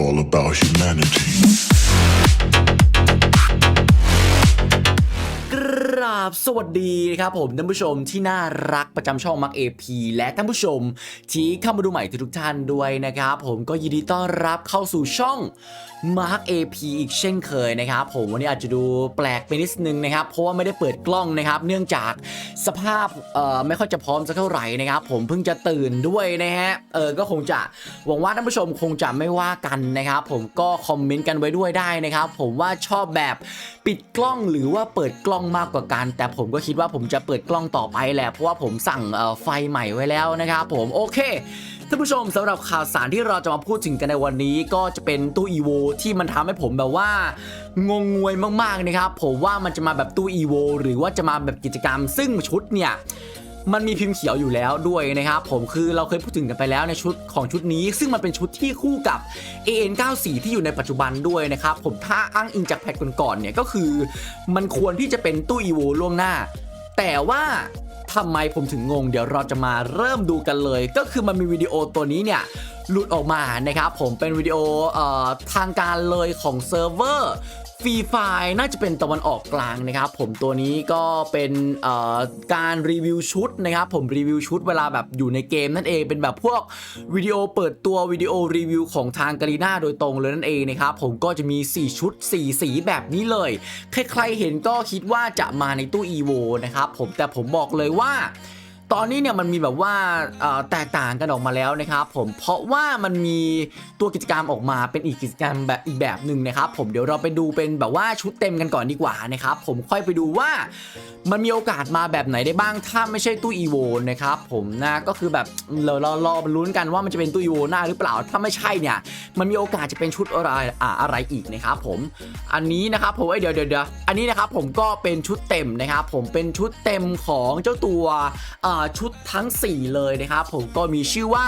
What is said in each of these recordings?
all about humanity. สวัสดีครับผมท่านผู้ชมที่น่ารักประจำช่องมักเอพีและท่านผู้ชม ที่เข้ามาดูใหม่ทุกท่านด้วยนะครับ ผมก็ยินดีต้อนรับเข้าสู่ช่อง Mark AP อีกเช่นเคยนะครับ ผมวันนี้อาจจะดูแปลกไปนิดนึงนะครับ เพราะว่าไม่ได้เปิดกล้องนะครับ เนื่องจากสภาพเอ่อไม่ค่อยจะพร้อมสักเท่าไหร่นะครับ ผมเพิ่งจะตื่นด้วยนะฮะเออก็คงจะหวังว่าท่านผู้ชมคงจะไม่ว่ากันนะครับ ผมก็คอมเมนต์กันไว้ด้วยได้นะครับ ผมว่าชอบแบบปิดกล้องหรือว่าเปิดกล้องมากกว่ากันแต่ผมก็คิดว่าผมจะเปิดกล้องต่อไปแหละ เพราะว่าผมสั่งไฟใหม่ไว้แล้วนะครับผมโอเคท่านผู้ชมสำหรับข่าวสารที่เราจะมาพูดถึงกันในวันนี้ ก็จะเป็นตู้อีโวที่มันทำให้ผมแบบว่างงงวยมากๆนะครับ ผมว่ามันจะมาแบบตู้อีโวหรือว่าจะมาแบบกิจกรรมซึ่งชุดเนี่ย มันมีพิมพ์เขียวอยู่แล้วด้วยนะครับผมคือเราเคยพูดถึงกันไปแล้วในชุดของชุดนี้ ซึ่งมันเป็นชุดที่คู่กับ AN94 ที่อยู่ในปัจจุบันด้วยนะครับผมถ้าอ้างอิงจากแพทก่อนๆเนี่ยก็คือ มันควรที่จะเป็นตู้อีโวล่วงหน้า แต่ว่าทำไมผมถึงงง เดี๋ยวเราจะมาเริ่มดูกันเลย ก็คือมันมีวิดีโอตัวนี้เนี่ย หลุดออกมานะครับผมเป็นวิดีโออทางการเลยของเซิร์ฟเวอร์ฟรีไฟน่าจะเป็นตะวันออกกลางนะครับผมตัวนี้ก็เป็นการรีวิวชุดนะครับผมรีวิวชุดเวลาแบบอยู่ในเกมนั่นเองเป็นแบบพวกวิดีโอเปิดตัววิดีโอรีวิวของทางกาลีนาโดยตรงเลยนั่นเองนะครับผมก็จะมี 4 ชุด 4 สีแบบนี้เลย ใครๆเห็นก็คิดว่าจะมาในตู้ EVO นะครับผมแต่ผมบอกเลยว่า ตอนนี้เนี่ยมันมีแบบว่าแตกต่างกันออกมาแล้วนะครับผมเพราะว่ามันมีตัวกิจกรรมออกมาเป็นอีกกิจกรรมแบบอีกแบบหนึ่งนะครับผมเดี๋ยวเราไปดูเป็นแบบว่าชุดเต็มกันก่อนดีกว่านะครับผมค่อยไปดูว่ามันมีโอกาสมาแบบไหนได้บ้างถ้าไม่ใช่ตู้อีโวนะครับผมนะก็คือแบบเราเรารอลุ้นกันว่ามันจะเป็นตู้อีโวหน้าหรือเปล่าถ้าไม่ใช่เนี่ยมันมีโอกาสจะเป็นชุดอะไรอ่าอะไรอีกนะครับผมอันนี้นะครับผมเอ้ยเดี๋ยวเดี๋ยวเดี๋ยวอันนี้นะครับผมก็เป็นชุดเต็มนะครับผมเป็นชุดเต็มของเจ้าตัวอ่าชุดทั้ง 4 เลยนะครับผมก็มีชื่อว่า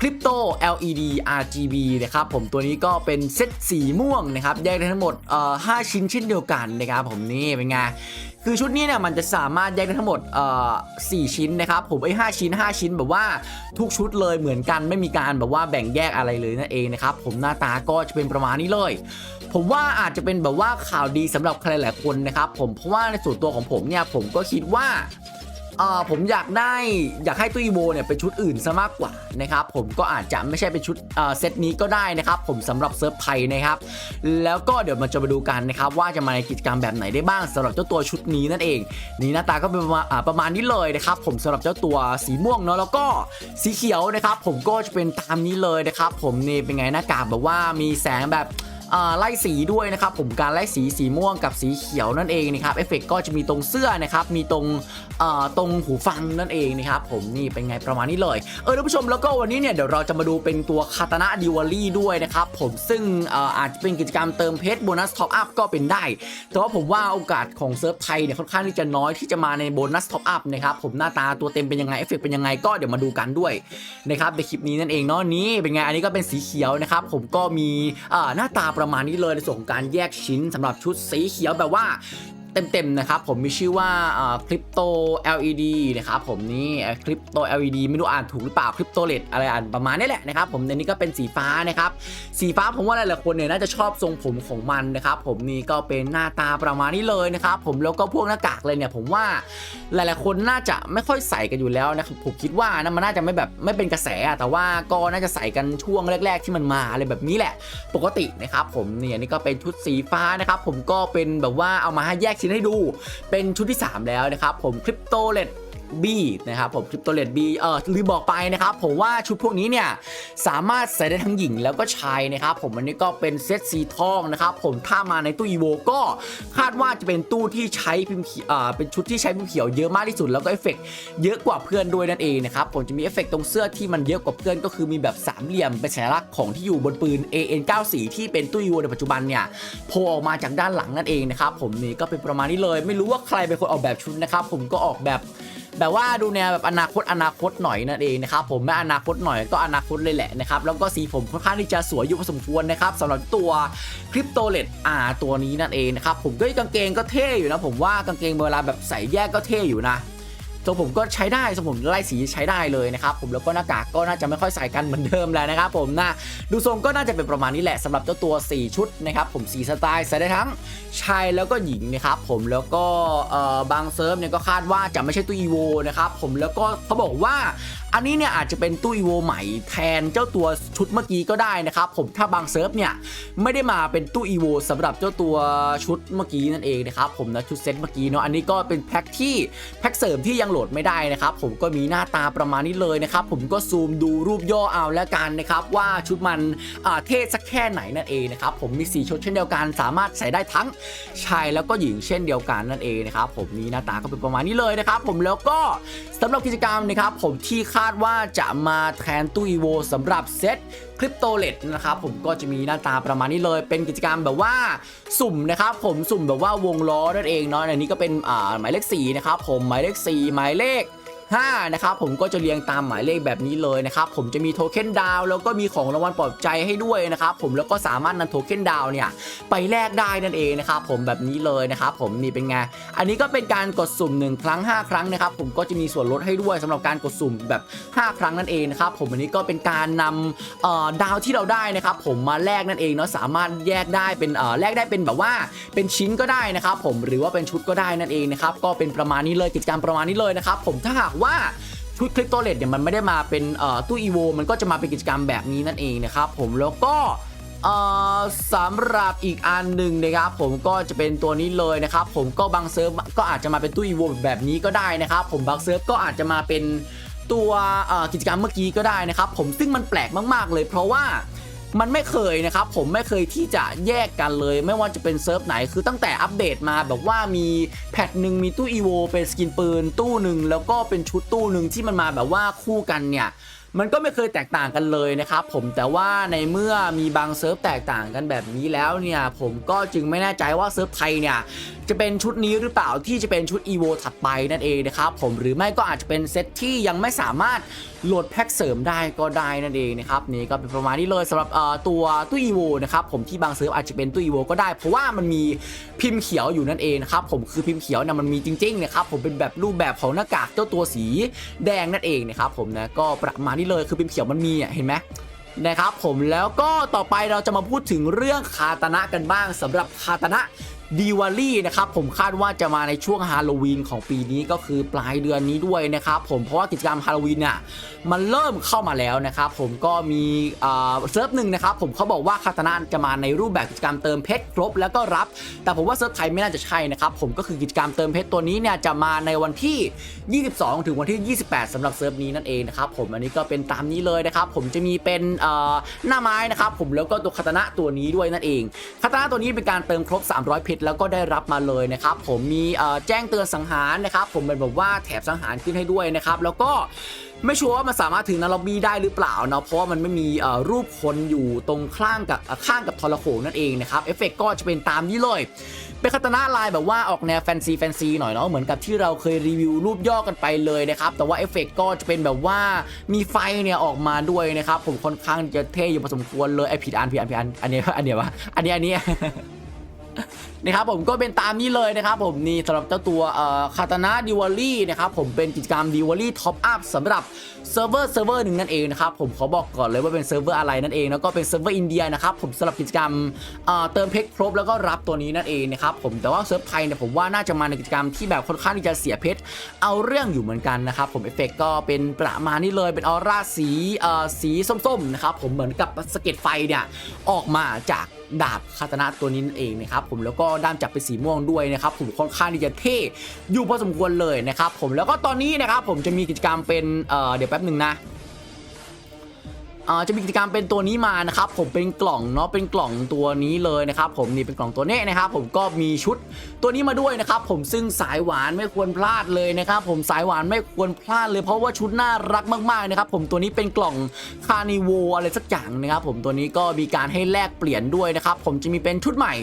Crypto LED RGB นะครับผมตัวนี้ก็เป็นเซตสีม่วงนะครับแยกได้ทั้งหมดเอ่อ5ชิ้นเช่นเดียวกันนะครับผมนี่เป็นไงคือชุดนี้เนี่ยมันจะสามารถแยกได้ทั้งหมดเอ่อ4ชิ้นนะครับผมไอ้5ชิ้น 5 ชิ้นแบบว่าทุกชุดเลยเหมือนกันไม่มีการแบบว่าแบ่งแยกอะไรเลยนั่นเองนะครับผมหน้าตาก็จะเป็นประมาณนี้เลย ผมว่าอาจจะเป็นแบบว่าข่าวดีสำหรับใครหลายคนนะครับผมเพราะว่าในส่วนตัวของผมเนี่ยผมก็คิดว่า อ่อผมอยากได้อยากให้ตู้อีโวเนี่ยเป็นชุดอื่นซะมากกว่านะครับผมก็อาจจะไม่ใช่เป็นชุดเซตนี้ก็ได้นะครับผมสำหรับเซิร์ฟไทยนะครับแล้วก็เดี๋ยวมันจะมาดูกันนะครับว่าจะมาในกิจกรรมแบบไหนได้บ้างสำหรับเจ้าตัวชุดนี้นั่นเอง นี่หน้าตาก็เป็นประมาณประมาณนี้เลยนะครับผมสำหรับเจ้าตัวสีม่วงเนาะแล้วก็สีเขียวนะครับผมก็จะเป็นตามนี้เลยนะครับผมนี่เป็นไงหน้ากากแบบว่ามีแสงแบบ ไล่สีด้วยนะครับผมการไล่สีสีม่วงกับสีเขียวนั่นเองนะครับเอฟเฟกก็จะมีตรงเสื้อนะครับมีตรงตรงหูฟังนั่นเองนะครับผมนี่เป็นไงประมาณนี้เลยเออท่านผู้ชมแล้วก็วันนี้เนี่ยเดี๋ยวเราจะมาดูเป็นตัวคาตานะดิวอลี่ด้วยนะครับผมซึ่งอาอาจจะเป็นกิจกรรมเติมเพชรโบนัสท็อปอัพก็เป็นได้ แต่ว่าผมว่าโอกาสของเซิร์ฟไทยเนี่ยค่อนข้างที่จะน้อยที่จะมาในโบนัสท็อปอัพนะครับผมหน้าตาตัวเต็มเป็นยังไงเอฟเฟกเป็นยังไงก็เดี๋ยวมาดูกันด้วยนะครับในคลิปนี้นั่นเองเนาะนี่เป็นไงอันนี้ก็เป็นสีเขียวนะครับผมก็มีหน้าตาประมาณนี้เลยในส่วนของการแยกชิ้นสำหรับชุดสีเขียวแบบว่า เต็มๆนะครับผมมีชื่อว่าคริปโต LED นะครับผมนี่คริปโต LED ไม่รู้อ่านถูกหรือเปล่าคริปโตเลดอะไรอ่านประมาณนี้แหละนะครับผมในนี้ก็เป็นสีฟ้านะครับสีฟ้าผมว่าหลายๆคนเนี่ยน่าจะชอบทรงผมของมันนะครับผมนี่ก็เป็นหน้าตาประมาณนี้เลยนะครับผมแล้วก็พวกหน้ากากเลยเนี่ยผมว่าหลายๆคนน่าจะไม่ค่อยใส่กันอยู่แล้วนะครับผมคิดว่านะมันน่าจะไม่แบบไม่เป็นกระแสอะแต่ว่าก็น่าจะใส่กันช่วงแรก ๆ ที่มันมาอะไรแบบนี้แหละ ปกตินะครับผมเนี่ยนี่ก็เป็นชุดสีฟ้านะครับผมก็เป็นแบบว่าเอามาให้แยกชนให้ดู เป็นชุดที่ 3 แล้วนะครับผมคริปโตเลต บีนะครับผมคริปโตเลดบีเออลืมบอกไปนะครับผมว่าชุดพวกนี้เนี่ยสามารถใส่ได้ทั้งหญิงแล้วก็ชายนะครับผมอันนี้ก็เป็นเซตสีทองนะครับผมถ้ามาในตู้อีโวก็คาดว่าจะเป็นตู้ที่ใช้พิมพ์เขียวอ่าเป็นชุดที่ใช้พิมพ์เขียวเยอะมากที่สุดแล้วก็เอฟเฟกต์เยอะกว่าเพื่อนด้วยนั่นเองนะครับผมจะมีเอฟเฟกต์ตรงเสื้อที่มันเยอะกว่าเพื่อนก็คือมีแบบสามเหลี่ยมเป็นสัญลักษณ์ของที่อยู่บนปืน AN94 ที่เป็นตู้อีโวในปัจจุบันเนี่ยโผล่ออกมาจากด้านหลังนั่นเองนะครับผมนี่ก็เป็นประมาณนี้เลย ไม่รู้ว่าใครเป็นคนออกแบบชุดนะครับผมก็ออกแบบ แบบว่าดูแนวแบบอนาคตอนาคตหน่อยนั่นเองนะครับผมไม่อนาคตหน่อยก็อนาคตเลยแหละนะครับแล้วก็สีผมค่อนข้างที่จะสวยอยู่พอสมควรนะครับสำหรับตัวคริปโตเลดอาตัวนี้นั่นเองนะครับผมก็กางเกงก็เท่อยู่นะผมว่ากางเกงเวลาแบบใส่แยกก็เท่อยู่นะ ทรงผมก็ใช้ได้ทรงผมไล่สีใช้ได้เลยนะครับผมแล้วก็หน้ากากก็น่าจะไม่ค่อยใส่กันเหมือนเดิมแล้วนะครับผมนะดูทรงก็น่าจะเป็นประมาณนี้แหละสำหรับเจ้าตัว 4 ชุดนะครับผมสีสไตล์ใส่ได้ทั้งชายแล้วก็หญิงนะครับผมแล้วก็เออบางเซิร์ฟเนี่ยก็คาดว่าจะไม่ใช่ตู้อีโวนะครับผมแล้วก็เขาบอกว่าอันนี้เนี่ยอาจจะเป็นตู้อีโวใหม่แทนเจ้าตัวชุดเมื่อกี้ก็ได้นะครับผมถ้าบางเซิร์ฟเนี่ยไม่ได้มาเป็นตู้อีโวสำหรับเจ้าตัวชุดเมื่อกี้นั่นเองนะครับผมนะชุดเซตเมื่อกี้เนาะอันนี้ก็เป็นแพ็คที่แพ็คเสริมที่ยังหลดไม่ได้นะครับผมก็มีหน้าตาประมาณนี้เลยนะครับผมก็ซูมดูรูปย่อเอาแล้วกันนะครับว่าชุดมันเท่สักแค่ไหนนั่นเองนะครับผมมีสีชุดเช่นเดียวกัน สามารถใส่ได้ทั้งชายแล้วก็หญิงเช่นเดียวกันนั่นเองนะครับผมมีหน้าตาก็เป็นประมาณนี้เลยนะครับผมแล้วก็สำหรับกิจกรรมนะครับผมที่คาดว่าจะมาแทนตู้อีโวสำหรับเซต คริปโตเลตนะครับผมก็จะมีหน้าตาประมาณนี้เลย เป็นกิจกรรมแบบว่าสุ่มนะครับผมสุ่มแบบว่าวงล้อนั่นเองเนาะอันนี้ก็เป็นอ่าหมายเลข4นะครับผมหมายเลข4หมายเลข 5นะครับผมก็จะเรียงตามหมายเลขแบบนี้เลยนะครับผมจะมีโทเค็นดาวแล้วก็มีของรางวัลปลอบใจให้ด้วยนะครับผมแล้วก็สามารถนำโทเค็นดาวเนี่ยไปแลกได้นั่นเองนะครับผมแบบนี้เลยนะครับผมนี่เป็นไงอันนี้ก็เป็นการกดสุ่ม 1 ครั้ง 5 ครั้งนะครับผมก็จะมีส่วนลดให้ด้วยสำหรับการกดสุ่มแบบ 5 ครั้งนั่นเองนะครับผมอันนี้ก็เป็นการนำดาวที่เราได้นะครับผมมาแลกนั่นเองเนาะสามารถแยกได้เป็นเอ่อแลกได้เป็นแบบว่าเป็นชิ้นก็ได้นะครับผมหรือว่าเป็นชุดก็ได้นั่นเองนะครับก็เป็นประมาณนี้เลยกิจกรรมประมาณนี้เลยนะครับผมถ้าหากว่าชุดคริปโตเลตเนี่ยมันไม่ได้มาเป็นตู้อีโวมันก็จะมาเป็นกิจกรรมแบบนี้นั่นเองนะครับผมแล้วก็สำหรับอีกอันหนึ่งนะครับผมก็จะเป็นตัวนี้เลยนะครับผมก็บางเซิร์ฟก็อาจจะมาเป็นตู้อีโวแบบนี้ก็ได้นะครับผมบางเซิร์ฟก็อาจจะมาเป็นตัวกิจกรรมเมื่อกี้ก็ได้นะครับผมซึ่งมันแปลกมาก ๆ เลยเพราะว่า มันไม่เคยนะครับผมไม่เคยที่จะแยกกันเลย ไม่ว่าจะเป็นเซิร์ฟไหนคือตั้งแต่อัปเดตมาแบบว่ามีแพทหนึ่งมีตู้อีโวเป็นสกินปืนตู้หนึ่งแล้วก็เป็นชุดตู้หนึ่งที่มันมาแบบว่าคู่กันเนี่ย มันก็ไม่เคยแตกต่างกันเลยนะครับผมแต่ว่าในเมื่อมีบางเซิร์ฟแตกต่างกันแบบนี้แล้วเนี่ยผมก็จึงไม่แน่ใจว่าเซิร์ฟไทยเนี่ยจะเป็นชุดนี้หรือเปล่าที่จะเป็นชุดอีโวถัดไปนั่นเองนะครับผมหรือไม่ก็อาจจะเป็นเซตที่ยังไม่สามารถโหลดแพ็กเสริมได้ก็ได้นั่นเองนะครับนี่ก็เป็นประมาณนี้เลยสำหรับเอ่อตัวตู้อีโวนะครับผมที่บางเซิร์ฟอาจจะเป็นตู้อีโวก็ได้ เพราะว่ามันมีพิมพ์เขียวอยู่นั่นเองนะครับผมคือพิมพ์เขียวนะมันมีจริงๆนะครับผมเป็นแบบรูปแบบของหน้ากากเจ้าตัวสีแดงนั่นเองนะครับผมนะก็ประมาณนี้เลยคือพิมพ์เขียวมันมีอะเห็นไหมนะครับผมแล้วก็ต่อไปเราจะมาพูดถึงเรื่องคาตานะกันบ้างสำหรับคาตานะ ดีวาลี่นะครับผมคาดว่าจะมาในช่วงฮาโลวีนของปีนี้ก็คือปลายเดือนนี้ด้วยนะครับผมเพราะว่ากิจกรรมฮาโลวีนเนี่ยมันเริ่มเข้ามาแล้วนะครับผมก็มีเเซิร์ฟหนึ่งนะครับผมเขาบอกว่าคาตานะจะมาในรูปแบบกิจกรรมเติมเพชรครบแล้วก็รับ แต่ผมว่าเซิร์ฟไทยไม่น่าจะใช่นะครับผมก็คือกิจกรรมเติมเพชรตัวนี้เนี่ยจะมาในวันที่ 22 ถึงวันที่ 28สำหรับเซิร์ฟนี้นั่นเองนะครับผมอันนี้ก็เป็นตามนี้เลยนะครับผมจะมีเป็นหน้าไม้นะครับผมแล้วก็ตัวคาตานะตัวนี้ด้วยนั่นเองคาตานะตัวนี้เป็นการเติมครบ 300เพชรแล้วก็ได้รับมาเลยนะครับผมมีแจ้งเตือนสังหารนะครับผมเป็นแบบว่าแถบสังหารขึ้นให้ด้วยนะครับแล้วก็ไม่ชัวร์ว่ามันสามารถถึงนาล็อบบี้ได้หรือเปล่าเนาะเพราะว่ามันไม่มีรูปคนอยู่ตรงข้างกับข้างกับทรโขงนั่นเองนะครับเอฟเฟกก็จะเป็นตามนี้เลย เป็นคาตานะลายแบบว่าออกแนวแฟนซีแฟนซีหน่อยเนาะเหมือนกับที่เราเคยรีวิวรูปย่อกันไปเลยนะครับแต่ว่าเอฟเฟกก็จะเป็นแบบว่ามีไฟเนี่ยออกมาด้วยนะครับผมค่อนข้างจะเท่อยู่พอสมควรเลยไอผิดอันผิดอันผิดอันอันนี้อันเนี้ยวะอันนี้อันนี้ นะครับผมก็เป็นตามนี้เลยนะครับผมนี่สำหรับเจ้าตัวคาตานะดิวอลี่นะครับผมเป็นกิจกรรมดิวอลี่ท็อปอัพสำหรับเซิร์ฟเวอร์เซิร์ฟเวอร์หนึ่งนั่นเองนะครับผมขอบอกก่อนเลยว่าเป็นเซิร์ฟเวอร์อะไรนั่นเองแล้วก็เป็นเซิร์ฟเวอร์อินเดียนะครับผมสำหรับกิจกรรมเติมเพชรครบแล้วก็รับตัวนี้นั่นเองนะครับผมแต่ว่าเซิร์ฟไทยเนี่ยผมว่าน่าจะมาในกิจกรรมที่แบบค่อนข้างที่จะเสียเพชรเอาเรื่องอยู่เหมือนกันนะครับผมเอฟเฟกก็เป็นประมาณนี้เลยเป็นออร่าสีสีส้มๆนะครับผมเหมือนกับสะเก็ดไฟเนี่ยออกมาจากดาบคาตนะตัวนี้นั่นเองนะครับผมแล้วก็ด้ามจับเป็นสีม่วงด้วยนะครับผมค่อนข้างที่จะเท่อยู่พอสมควรเลยนะครับผมแล้วก็ตอนนี้นะครับผมจะมีกิจกรรมเป็นเเดี๋ยวแป๊บหนึ่งนะ จะมีกิจกรรมเป็นตัวนี้มานะครับผมเป็นกล่องเนาะเป็นกล่องตัวนี้เลยนะครับผมนี่เป็นกล่องตัวนี้นะครับผมก็มีชุดตัวนี้มาด้วยนะครับผมซึ่งสายหวานไม่ควรพลาดเลยนะครับผมสายหวานไม่ควรพลาดเลยเพราะว่าชุดน่ารักมากๆนะครับผมตัวนี้เป็นกล่องคานิโวอะไรสักอย่างนะครับผมตัวนี้ก็มีการให้แลกเปลี่ยนด้วยนะครับผมจะมีเป็นชุดใหม่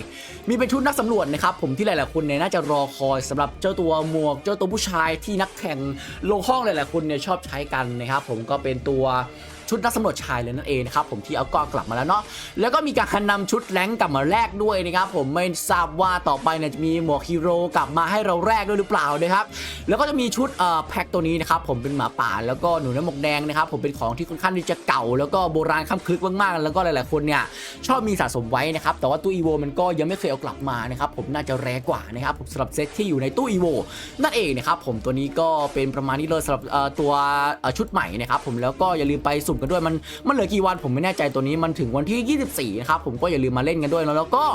มีเป็นชุดนักสำรวจนะครับผมที่หลายๆคนเนี่ยน่าจะรอคอยสำหรับเจ้าตัวหมวก เจ้าตัวผู้ชายที่นักแข่งลงห้องหลายๆคนเนี่ยชอบใช้กันนะครับผมก็เป็นตัว ชุดนักสำรวจชายเลยนั่นเองนะครับผมที่เอาก็กลับมาแล้วเนาะแล้วก็มีการนำชุดแรงกลับมาแลกด้วยนะครับผมไม่ทราบว่าต่อไปเนี่ยจะมีหมวกฮีโร่กลับมาให้เราแลกด้วยหรือเปล่านะครับแล้วก็จะมีชุดเอ่อแพ็คตัวนี้นะครับผมเป็นหมาป่าแล้วก็หนูน้ำหมวกแดงนะครับผมเป็นของที่ค่อนข้างที่จะเก่า แล้วก็โบราณค้ำคลึกมากๆแล้วก็หลายๆคนเนี่ยชอบมีสะสมไว้นะครับแต่ว่าตู้อีโวมันก็ยังไม่เคยเอากลับมานะครับผมน่าจะแรงกว่านะครับผมสำหรับเซตที่อยู่ในตู้อีโวนั่นเองนะครับผมตัวนี้ก็เป็นประมาณนี้เลยสำหรับเอ่อตัวชุดใหม่นะครับผมแล้วก็อย่าลืมไปสุ่มกันด้วยมันมันเหลือกี่วันผมไม่แน่ใจตัวนี้มันถึงวันที่ 24นะครับผมก็อย่าลืมมาเล่นกันด้วยแล้วแล้วก็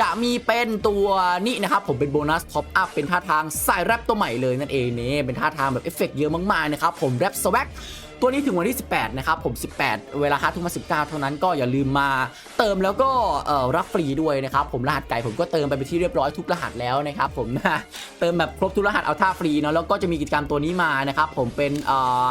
จะมีเป็นตัวนี่นะครับผมเป็นโบนัสท็อปอัพเป็นท่าทางสายแรปตัวใหม่เลยนั่นเองเนี่เป็นท่าทางแบบเอฟเฟกต์เยอะมากๆนะครับผมแรปสวักตัวนี้ถึงวันที่ 18 นะครับ ผม 18 เวลาค่าทุ่มมา19 เท่านั้นก็อย่าลืมมาเติมแล้วก็รับฟรีด้วยนะครับ ผมรหัสไก่ผมก็เติมไปเป็นที่เรียบร้อยทุกรหัสแล้วนะครับผมนะเติมแบบครบทุกรหัสเอาท่าฟรีเนาะแล้วก็จะมีกิจกรรมตัวนี้มานะครับผมเป็นเอ่อ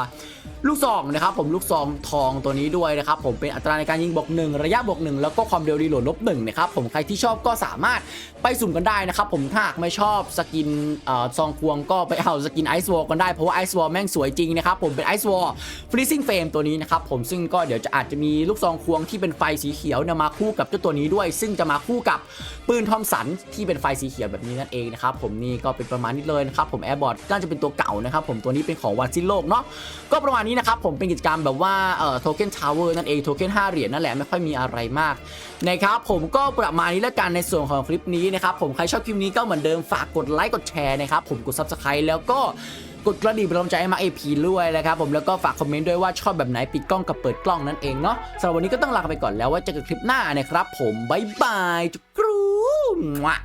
ลูกซองนะครับผมลูกซองทองตัวนี้ด้วยนะครับผมเป็นอัตราในการยิงบวกหนึ่งระยะบวกหนึ่งแล้วก็ความเร็วรีโหลดลบหนึ่งนะครับผมใครที่ชอบก็สามารถไปสุ่มกันได้นะครับผมถ้าหากไม่ชอบสกินเอ่อซองควงก็ไปเอาสกินไอซ์วอลกันได้เพราะว่าไอซ์วอลแม่งสวยจริงนะครับผมเป็นไอซ์วอลฟรีซิ่งเฟรมตัวนี้นะครับผมซึ่งก็เดี๋ยวจะอาจจะมีลูกซองควงที่เป็นไฟสีเขียวเนี่ยมาคู่กับเจ้าตัวนี้ด้วย ซึ่งจะมาคู่กับปืนทอมสันที่เป็นไฟสีเขียวแบบนี้นั่นเองนะครับผมนี่ก็เป็นประมาณนี้เลยนะครับผมแอร์บอร์ดน่าจะเป็นตัวเก่านะครับผมตัวนี้เป็นของวันสิ้นโลกเนาะก็ประมาณนี้นะครับผมเป็นกิจกรรมแบบว่าเอ่อโทเค็นทาวเวอร์นั่นเองโทเค็น5เหรียญนั่นแหละไม่ค่อยมีอะไรมากนะครับผมก็ประมาณนี้แล้วกันในส่วนของคลิปนี้นะครับผมใครชอบคลิปนี้ก็เหมือนเดิมฝากกดไลค์กดแชร์นะครับผมกด subscribe แล้วก็กดกระดิ่งเป็นกำลังใจให้มาเอพีด้วยนะครับผมแล้วก็ฝากคอมเมนต์ด้วยว่าชอบแบบไหนปิดกล้องกับเปิดกล้องนั่นเองเนาะสำหรับวันนี้ก็ต้องลาไปก่อนแล้วไว่าเจอกันคลิปหน้านะครับผมบ๊ายบายจุกรูมวะ